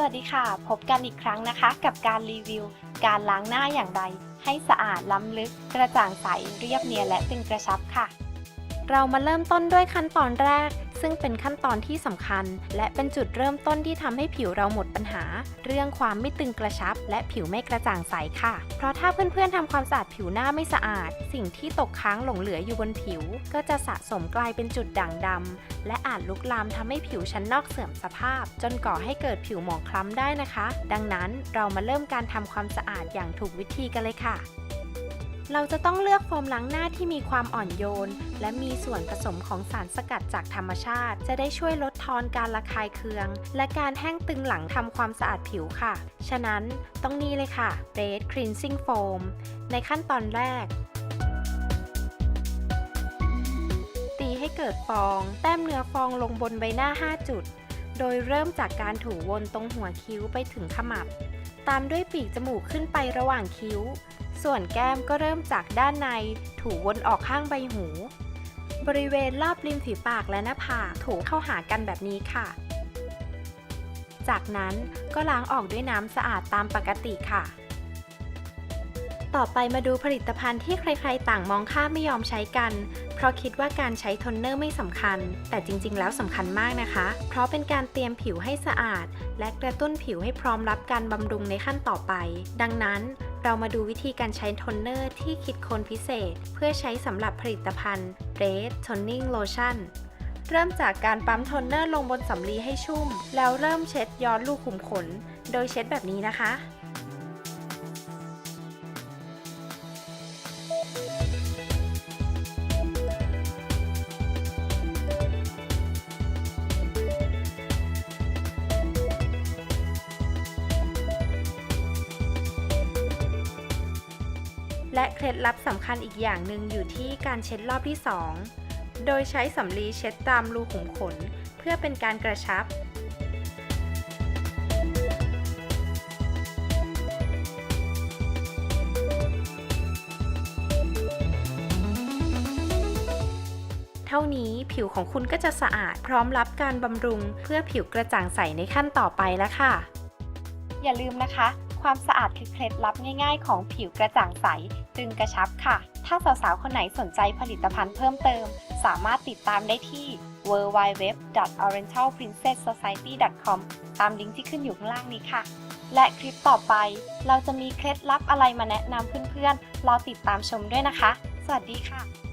สวัสดีค่ะ พบกันอีกครั้งนะคะ กับการรีวิว การล้างหน้าอย่างไร ให้สะอาดล้ำลึก กระจ่างใส เรียบเนียนและตึงกระชับค่ะ เรามาเริ่มต้นด้วยขั้นตอนแรก ซึ่งเป็นขั้นตอนที่สำคัญ และเป็นจุดเริ่มต้นที่ทำให้ผิวเราหมดปัญหา เรื่องความไม่ตึงกระชับ และผิวไม่กระจ่างใสค่ะ เพราะถ้าเพื่อนๆทำความสะอาดผิวหน้าไม่สะอาด สิ่งที่ตกค้างหลงเหลืออยู่บนผิว ก็จะสะสมกลายเป็นจุดด่างดำและอาจลุกลามทำให้ผิวชั้นนอกเสื่อมสภาพ จนก่อให้เกิดผิวหมองคล้ำได้นะคะ ดังนั้นเรามาเริ่มการทำความสะอาดอย่างถูกวิธีกันเลยค่ะ เราจะต้องเลือกโฟมล้างหน้าที่มีความอ่อนโยน และมีส่วนผสมของสารสกัดจากธรรมชาติ จะได้ช่วยลดทอนการระคายเคือง และการแห้งตึงหลังทำความสะอาดผิวค่ะ ฉะนั้นต้องนี่เลยค่ะ Red Cleansing Foam ในขั้นตอนแรก ตีให้เกิดฟอง แต้มเนื้อฟองลงบนใบหน้า 5 จุด โดยเริ่มจากการถูวนตรงหัวคิ้วไปถึงขมับ ตามด้วยปีกจมูกขึ้นไประหว่างคิ้ว ส่วนแก้มก็เริ่มจากด้านในถูวนออกข้างใบหู บริเวณรอบริมฝีปากและหน้าผากถูเข้าหากันแบบนี้ค่ะ จากนั้นก็ล้างออกด้วยน้ำสะอาดตามปกติค่ะ ต่อไปมาดูผลิตภัณฑ์ที่ใครๆ ต่างมองข้ามไม่ยอมใช้กัน เพราะคิดว่าการใช้โทนเนอร์ไม่สำคัญ แต่จริงๆ แล้วสำคัญมากนะคะ เพราะเป็นการเตรียมผิวให้สะอาด และกระตุ้นผิวให้พร้อมรับการบำรุงในขั้นต่อไป ดังนั้น เรามาดูวิธีการใช้โทนเนอร์ที่คิดค้นพิเศษ เพื่อใช้สำหรับผลิตภัณฑ์เรสโทนนิ่งโลชั่นเริ่มจากการปั๊มโทนเนอร์ลงบนสำลีให้ชุ่ม แล้วเริ่มเช็ดย้อนลูกขุมขน โดยเช็ดแบบนี้นะคะ และเคล็ดลับสำคัญอีกอย่างหนึ่งอยู่ที่การเช็ดรอบที่ 2 โดยใช้สำลีเช็ดตามรูขุมขน เพื่อเป็นการกระชับ เท่านี้ผิวของคุณก็จะสะอาดพร้อมรับการบำรุง เพื่อผิวกระจ่างใสในขั้นต่อไปแล้วค่ะ อย่าลืมนะคะ ความสะอาดคือเคล็ดลับง่ายๆ ของผิวกระจ่างใสตึงกระชับค่ะ ถ้าสาวๆ คนไหนสนใจผลิตภัณฑ์เพิ่มเติม สามารถติดตามได้ที่ www.orientalprincesssociety.com ตามลิงก์ที่ขึ้นอยู่ข้างล่างนี้ค่ะ และคลิปต่อไป เราจะมีเคล็ดลับอะไรมาแนะนำเพื่อนๆ รอติดตามชมด้วยนะคะ สวัสดีค่ะ